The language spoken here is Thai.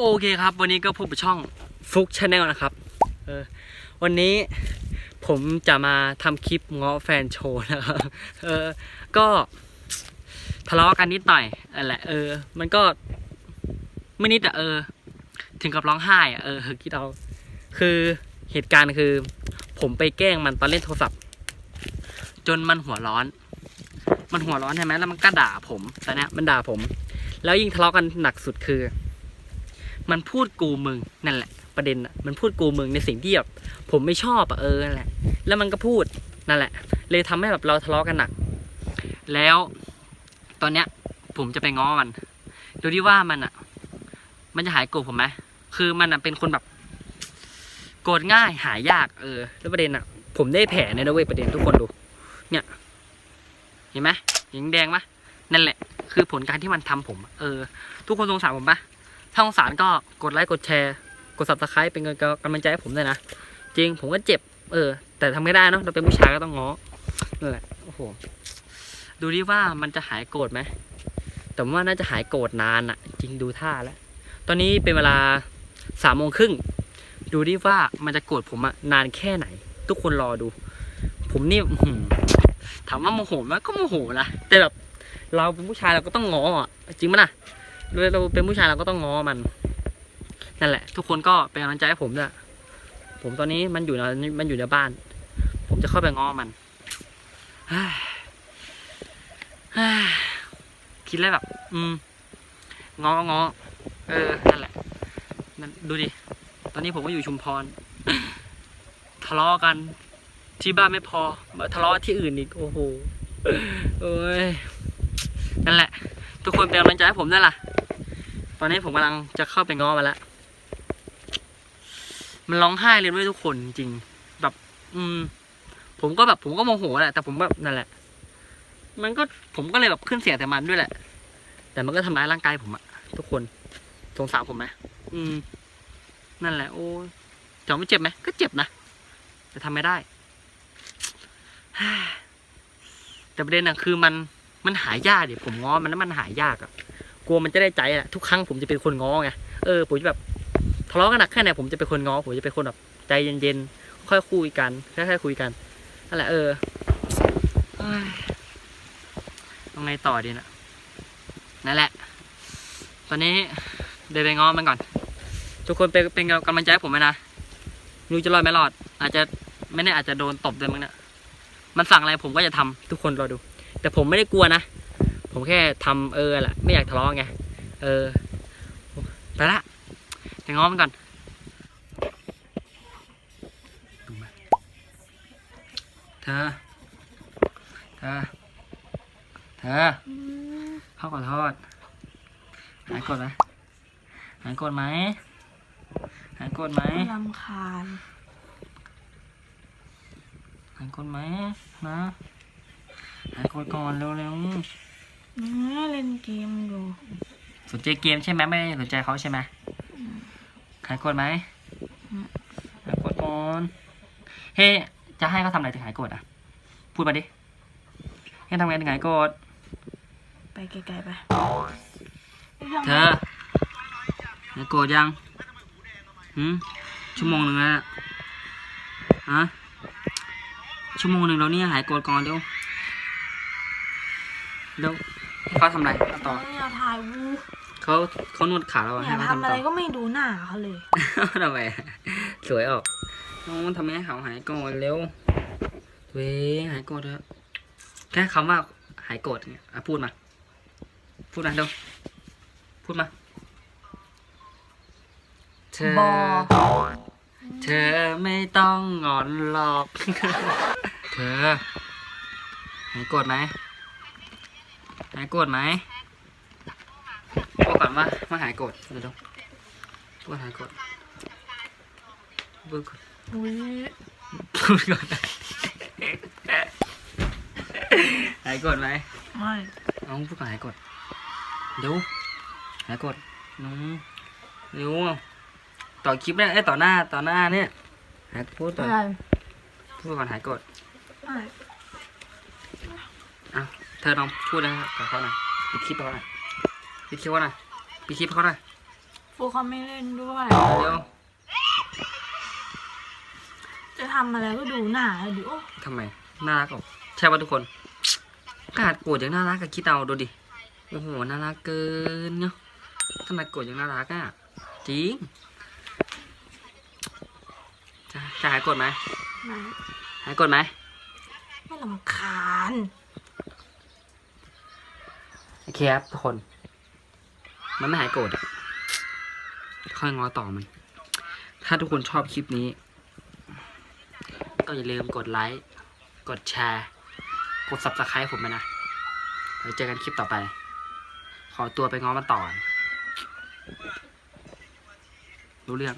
โอเคครับ วันนี้ก็พบกับช่องฟุกชาแนลนะครับเออวันนี้ผมจะมาทำคลิปเง้อแฟนโชว์นะครับเออก็ทะเลาะกันนิดหน่อยนั่นแหละเออ มันก็ไม่นิดอะเออ ถึงกับร้องไห้อะเออคิดเอาคือเหตุการณ์คือ ผมไปแกล้งมันตอนเล่นโทรศัพท์ จนมันหัวร้อน มันหัวร้อนใช่ไหมแล้วมันก็ด่าผมตอนเนี้ยมันด่าผม แล้วยิ่งทะเลาะกันหนักสุดคือ มันพูดกูมึงนั่นแหละ ประเด็นอะมันพูดกูมึงในสิ่งที่แบบผมไม่ชอบอะเออนั่นแหละ แล้วมันก็พูดนั่นแหละ เลยทำให้แบบเราทะเลาะกันหนัก แล้วตอนเนี้ย ผมจะไปง้อมันดูที่ว่ามันอะ มันจะหายโกรธผมไหมคือมันอะเป็นคนแบบ โกรธง่ายหายยากเออ แล้วประเด็นอะ ผมได้แผลในนะเว้ยประเด็นทุกคนดู เนี่ย เห็นไหมยังแดงปะนั่นแหละ คือผลการที่มันทำผม เออ ทุกคนสงสารผมปะ ถ้าสงสารก็กดไลค์กดแชร์กด subscribe เป็นกำลังใจให้ผมด้วยนะ จริงผมก็เจ็บ เออ แต่ทำไม่ได้เนอะเราเป็นผู้ชายก็ต้องง้อนั่นแหละโอ้โหดูดิว่ามันจะหายโกรธไหมแต่ว่าน่าจะหายโกรธนานอะจริงดูท่าแล้วตอนนี้เป็นเวลาสามโมงครึ่งดูดิว่ามันจะโกรธผมอะนานแค่ไหน ทุกคนรอดู ผมนี่ถามว่าโมโหไหมก็โมโหนะแต่แบบเราเป็นผู้ชายเราก็ต้องง้ออะจริงไหมล่ะ เราเราเป็นผู้ชายเราก็ต้องง้อมัน นั่นแหละ ทุกคนก็เป็นกำลังใจให้ผมด้วยผมตอนนี้มันอยู่ในมันอยู่ในบ้าน ผมจะเข้าไปง้อมันคิดแล้วแบบ อืมง้อง้อเออนั่นแหละนั่นดูดิ ตอนนี้ผมก็อยู่ชุมพร ทะเลาะกัน ที่บ้านไม่พอมาทะเลาะที่อื่นอีก โอ้โห เอ้ย นั่นแหละ ทุกคนเป็นกำลังใจให้ผมด้วยล่ะ ตอนนี้ผมกำลังจะเข้าไปง้อมาแล้ว มันร้องไห้เลยด้วยทุกคนจริง แบบ อืม ผมก็แบบผมก็โมโหแหละ แต่ผมแบบนั่นแหละ มันก็ผมก็เลยแบบขึ้นเสียงแต่มันด้วยแหละ แต่มันก็ทำร้ายร่างกายผมอะทุกคนสงสารผมไหมอืม นั่นแหละ โอ้ยถามว่าเจ็บไหมก็เจ็บนะ แต่ทำไม่ได้ แต่ประเด็นอะคือมันมันหายากดิผมง้อมันแล้วมันหายากอะ กลัวมันจะได้ใจอะทุกครั้งผมจะเป็นคนง้อไงเออผมจะแบบทะเลาะกันหนักแค่ไหนผมจะเป็นคนง้อผมจะเป็นคนแบบใจเย็นๆค่อยคุยกันค่อยๆคุยกันนั่นแหละเออยเอาไงต่อดีนะนั่นแหละ ตอนนี้เดินไปง้อมันก่อน ทุกคนเป็นเป็นกำลังใจให้ผมไหมนะรู้จะรอดไม่รอด อาจจะไม่แน่อาจจะโดนตบด้วยมั้งเนี่ยมันสั่งอะไรผมก็จะทำทุกคนรอดู แต่ผมไม่ได้กลัวนะ ผมแค่ทำเออแหละไม่อยากทะเลาะไง เออ ไปละไปง้อมันก่อนดูไหมเธอเธอเธอพ่อขอโทษหายโกรธไหมหายโกรธไหมหายโกรธไหมลำคาญหายโกรธไหมนะหายโกรธก่อนเร็วเนื้อ เล่นเกมอยู่ๆสนใจเกมใช่ไหมไม่ได้สนใจเขาใช่ไหมหายโกรธไหมหายโกรธก่อนเฮ้ จะให้เขาทำอะไรถึงหายโกรธอะ พูดมาดิ ให้ทำไงถึงหายโกรธ ไปไกลๆไป เธอหายโกรธยังหืมชั่วโมงหนึ่งแล้วอะฮะชั่วโมงหนึ่งแล้วเนี่ยหายโกรธก่อนเดี๋ยวเดี๋ยวให้ เขาทำอะไรเอาต่อเนี่ยถ่ายวูเขาเขานวดขาเราเนี่ให้ยเขาทำทำอะต่ไรอก็ไม่ดูหน้าเขาเลย ทำไมสวยออกน้องทำให้เขาหายโกรธเร็วเว้ยหายโกรธเถอะแค่คำว่าหายโกรธเนี่ยอะพูดมา พูดมาเร็วพูดมา เธอบอเธอไม่ต้องงอนหรอก เธอหายโกรธไหมหายโกรธไหมพูดก่อนว่าว่าหายโกรธเดี๋ยวๆพูดหายโกรธพูดก่อนอุ้ยพูดก่อนหายโกรธไหมไม่น้องพูดก่อนหายโกรธเดี๋ยวหายโกรธน้องเร็วต่อคลิปเนี่ยเอ้ยต่อหน้าต่อหน้าเนี่ยหายพูดต่ออะไรพูดก่อนหายโกรธไม่อ้าวเธ อลองพูดนะครับกับเขาหน่อยปิดคลิปเขาหน่อยปิดคลิปเขาหน่อยปิดคลิปเขาหน่อยฟุกเขาไม่เล่นด้วยเร็วจะทำอะไรก็ดูหน้าเลยดิโอ้ทำไมน่ารักออกใช่ป่ะทุกคนขนาดโกรธยังน่ารักกับคิดเอาดูดิโอ้โหน่ารักเกินเนาะขนาดโกรธยังน่ารักอะจริงจะจะหายโกรธไหมไม่หายโกรธไหมไม่ลำคาญโอ เคครับทุกคน มันไม่หายโกรธค่อยง้อต่อมัน ถ้าทุกคนชอบคลิปนี้ ก็อย่าลืมกดไลค์ กดแชร์ กด subscribe ผมไปนะไว้เจอกันคลิปต่อไป ขอตัวไปง้อมันต่อ รู้เรื่อง